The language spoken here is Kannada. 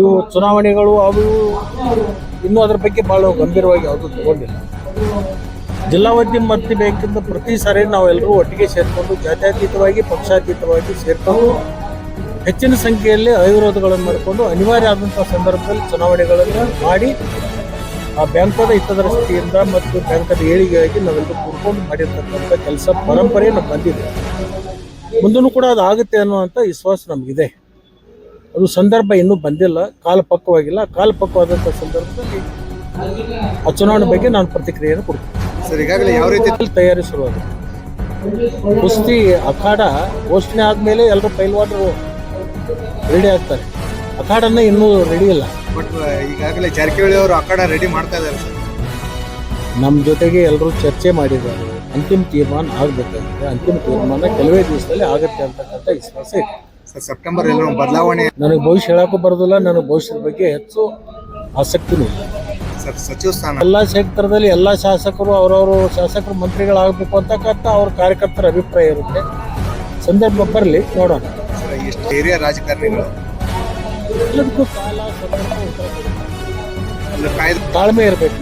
ಇವು ಚುನಾವಣೆಗಳು ಅವು ಇನ್ನೂ ಅದ್ರ ಬಗ್ಗೆ ಭಾಳ ಗಂಭೀರವಾಗಿ ಯಾವುದೂ ತಗೊಂಡಿಲ್ಲ. ಜಿಲ್ಲಾ ಮತ್ತೆ ಬೇಕಿದ್ದ ಪ್ರತಿ ಸಾರಿ ನಾವೆಲ್ಲರೂ ಒಟ್ಟಿಗೆ ಸೇರಿಕೊಂಡು ಜಾತ್ಯತೀತವಾಗಿ, ಪಕ್ಷಾತೀತವಾಗಿ ಸೇರ್ಕೊಂಡು ಹೆಚ್ಚಿನ ಸಂಖ್ಯೆಯಲ್ಲಿ ಅವಿರೋಧಗಳನ್ನು ಮಾಡಿಕೊಂಡು ಅನಿವಾರ್ಯ ಆದಂಥ ಸಂದರ್ಭದಲ್ಲಿ ಚುನಾವಣೆಗಳನ್ನು ಮಾಡಿ ಆ ಬ್ಯಾಂಕದ ಹಿತದೃಷ್ಟಿಯಿಂದ ಮತ್ತು ಬ್ಯಾಂಕದ ಏಳಿಗೆಯಾಗಿ ನಾವೆಲ್ಲರೂ ಕೂಡ್ಕೊಂಡು ಮಾಡಿರ್ತಕ್ಕಂಥ ಕೆಲಸ ಪರಂಪರೆ ನಮ್ಗೆ ಬಂದಿದೆ. ಮುಂದೂ ಕೂಡ ಅದು ಆಗುತ್ತೆ ಅನ್ನುವಂಥ ವಿಶ್ವಾಸ ನಮಗಿದೆ. ಅದು ಸಂದರ್ಭ ಇನ್ನೂ ಬಂದಿಲ್ಲ ಕಾಲ ಪಕ್ವವಾಗಿಲ್ಲ. ಕಾಲ ಸಂದರ್ಭದಲ್ಲಿ ಆ ಚುನಾವಣೆ ಬಗ್ಗೆ ನಾನು ಪ್ರತಿಕ್ರಿಯೆಯನ್ನು ಕೊಡ್ತೀನಿ. ಸರ್ ಈಗಾಗಲೇ ಯಾವ ರೀತಿ ತಯಾರಿ ಶುರುವಾಗುತ್ತೆ ಕುಸ್ತಿ ಅಖಾಡ ಘೋಷಣೆ ಆದಮೇಲೆ ಎಲ್ಲರೂ ಪೈಲ್ವಾನರು ರೆಡಿ ಆಗ್ತಾರೆ. ಅಖಾಡನ್ನ ಇನ್ನೂ ರೆಡಿ ಇಲ್ಲ. ಬಟ್ ಈಗಾಗಲೇ ಜಾರಕಿಹೊಳಿ ಅವರು ಅಖಾಡ ರೆಡಿ ಮಾಡ್ತಾ ಇದ್ದಾರೆ ಸರ್. ನಮ್ಮ ಜೊತೆಗೆ ಎಲ್ಲರೂ ಚರ್ಚೆ ಮಾಡಿದ್ದಾರೆ. ಅಂತಿಮ ತೀರ್ಮಾನ ಆಗಬೇಕಾಗಿದೆ ಅಂತಿಮ ತೀರ್ಮಾನ ಕೆಲವೇ ದಿವಸದಲ್ಲಿ ಆಗುತ್ತೆ ಅಂತಕ್ಕಂಥ ವಿಶ್ವಾಸ ಇದೆ. ಸೆಪ್ಟೆಂಬರ್ ಎಲ್ಲ ಬದಲಾವಣೆ ನನಗೆ ಭವಿಷ್ಯ ಹೇಳಕ್ಕೂ ಬರೋದಿಲ್ಲ ನನಗೆ ಭವಿಷ್ಯದ ಬಗ್ಗೆ ಹೆಚ್ಚು ಆಸಕ್ತಿನೂ ಇಲ್ಲ. ಸರ್ ಸಚಿವ ಸ್ಥಾನ. ಎಲ್ಲ ಕ್ಷೇತ್ರದಲ್ಲಿ ಎಲ್ಲ ಶಾಸಕರು ಅವರವರು ಶಾಸಕರು ಮಂತ್ರಿಗಳಾಗಬೇಕು ಅಂತಕ್ಕಂಥ ಅವ್ರ ಕಾರ್ಯಕರ್ತರ ಅಭಿಪ್ರಾಯ ಇರುತ್ತೆ. ಸಂದರ್ಭ ಬರಲಿ ನೋಡೋಣ. ಎಷ್ಟು ಹಿರಿಯ ರಾಜಕಾರಣಿಗಳು. ಎಲ್ಲದಕ್ಕೂ ಕಾಲ ಸಂದರ್ಭ ತಾಳ್ಮೆ ಇರಬೇಕು.